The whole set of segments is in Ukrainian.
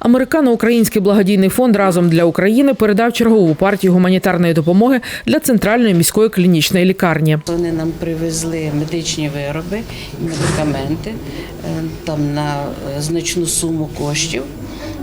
Американо-український благодійний фонд разом для України передав чергову партію гуманітарної допомоги для центральної міської клінічної лікарні. Вони нам привезли медичні вироби, медикаменти е, там на е, значну суму коштів.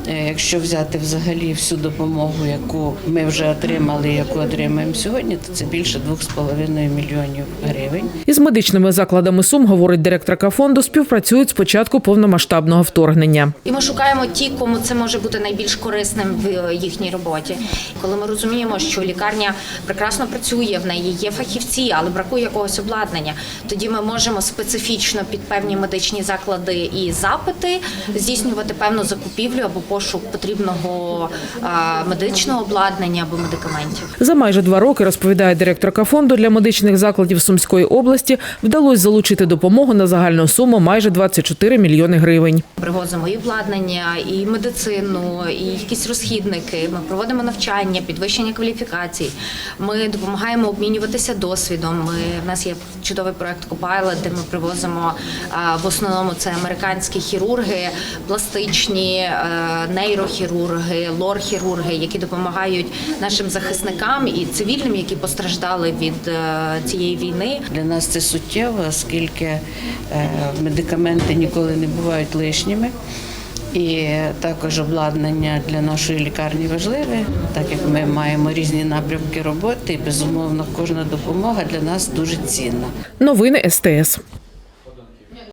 Е, Якщо взяти взагалі всю допомогу, яку ми вже отримали, яку отримаємо сьогодні, то це більше 2,5 мільйонів гривень. Із медичними закладами Сум, говорить директорка фонду, співпрацюють з початку повномасштабного вторгнення. І ми шукаємо ті, кому це може бути найбільш корисним в е, їхній роботі. Коли ми розуміємо, що лікарня прекрасно працює, в неї є фахівці, але бракує якогось обладнання, тоді ми можемо специфічно під певні медичні заклади і запити здійснювати певну закупівлю або пошук потрібного медичного обладнання або медикаментів. За майже два роки, розповідає директорка фонду для медичних закладів Сумської області, вдалося залучити допомогу на загальну суму майже 24 мільйони гривень. Привозимо і обладнання, і медицину, і якісь розхідники. Ми проводимо навчання, підвищення кваліфікацій. Ми допомагаємо обмінюватися досвідом. Ми в нас є чудовий проект Копайлот, де ми привозимо в основному це американські хірурги, пластичні, нейрохірурги, лор-хірурги, які допомагають нашим захисникам і цивільним, які постраждали від е, цієї війни. Для нас це суттєво, оскільки е, медикаменти ніколи не бувають лишніми. І також обладнання для нашої лікарні важливе, так як ми маємо різні напрямки роботи, і безумовно кожна допомога для нас дуже цінна. Новини СТС.